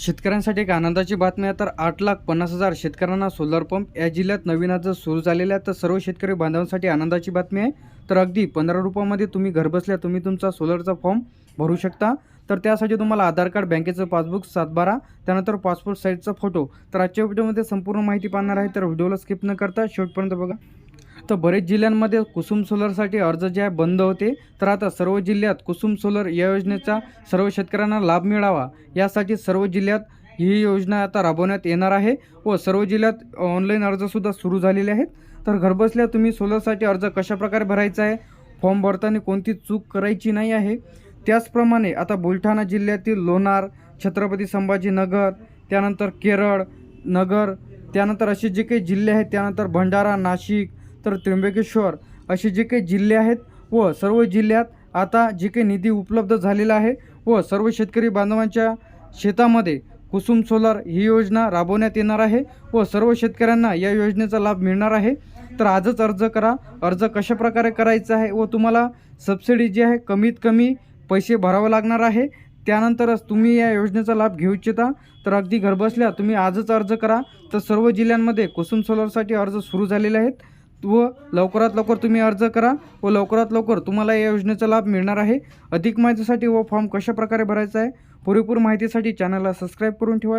शेतकऱ्यांसाठी एक आनंदाची बातमी आहे. तर आठ लाख पन्नास हजार शेतकऱ्यांना सोलर पंप या जिल्ह्यात नवीन आज सुरू झालेला आहे तर सर्व शेतकरी बांधवांसाठी आनंदाची बातमी आहे. तर अगदी पंधरा रुपयामध्ये तुम्ही घरबसल्या तुम्ही तुमचा सोलरचा फॉर्म भरू शकता. तर त्यासाठी तुम्हाला आधार कार्ड बँकेचं पासबुक सातबारा त्यानंतर पासपोर्ट साईजचा फोटो तर आजच्या व्हिडिओमध्ये संपूर्ण माहिती पाहणार आहे. तर व्हिडिओला स्किप न करता शेवटपर्यंत बघा. तर बरेच जिल्ह्यांमध्ये कुसुम सोलरसाठी अर्ज जे आहे बंद होते तर आता सर्व जिल्ह्यात कुसुम सोलर या योजनेचा सर्व शेतकऱ्यांना लाभ मिळावा. यासाठी सर्व जिल्ह्यात ही योजना आता राबवण्यात येणार आहे व सर्व जिल्ह्यात ऑनलाईन अर्जसुद्धा सुरू झालेले आहेत. तर घरबसल्या तुम्ही सोलरसाठी अर्ज कशाप्रकारे भरायचा आहे? फॉर्म भरताना कोणती चूक करायची नाही आहे? त्याचप्रमाणे आता बुलढाणा जिल्ह्यातील लोणार छत्रपती संभाजीनगर त्यानंतर केरळ नगर त्यानंतर असे जे काही जिल्हे आहेत त्यानंतर भंडारा नाशिक तर त्र्यंबकेश्वर असे जे काही जिल्हे आहेत व सर्व जिल्ह्यात आता जे काही निधी उपलब्ध झालेला आहे व सर्व शेतकरी बांधवांच्या शेतामध्ये कुसुम सोलार ही योजना राबवण्यात येणार आहे व सर्व शेतकऱ्यांना या योजनेचा लाभ मिळणार आहे. तर आजच अर्ज करा. अर्ज कशा प्रकारे करायचा आहे व तुम्हाला सबसिडी जी आहे कमीत कमी पैसे भरावं लागणार आहे. त्यानंतरच तुम्ही या योजनेचा लाभ घेऊ इच्छिता तर अगदी घरबसल्या तुम्ही आजच अर्ज करा. तर सर्व जिल्ह्यांमध्ये कुसुम सोलरसाठी अर्ज सुरू झालेले आहेत. व लवकरात लवकर तुम्ही अर्ज करा व लवकरात लवकर तुम्हाला या योजनेचा लाभ मिळणार आहे. अधिक माहितीसाठी व फॉर्म कशा प्रकारे भरायचा आहे पुरेपूर माहितीसाठी चॅनलला सबस्क्राईब करून ठेवा.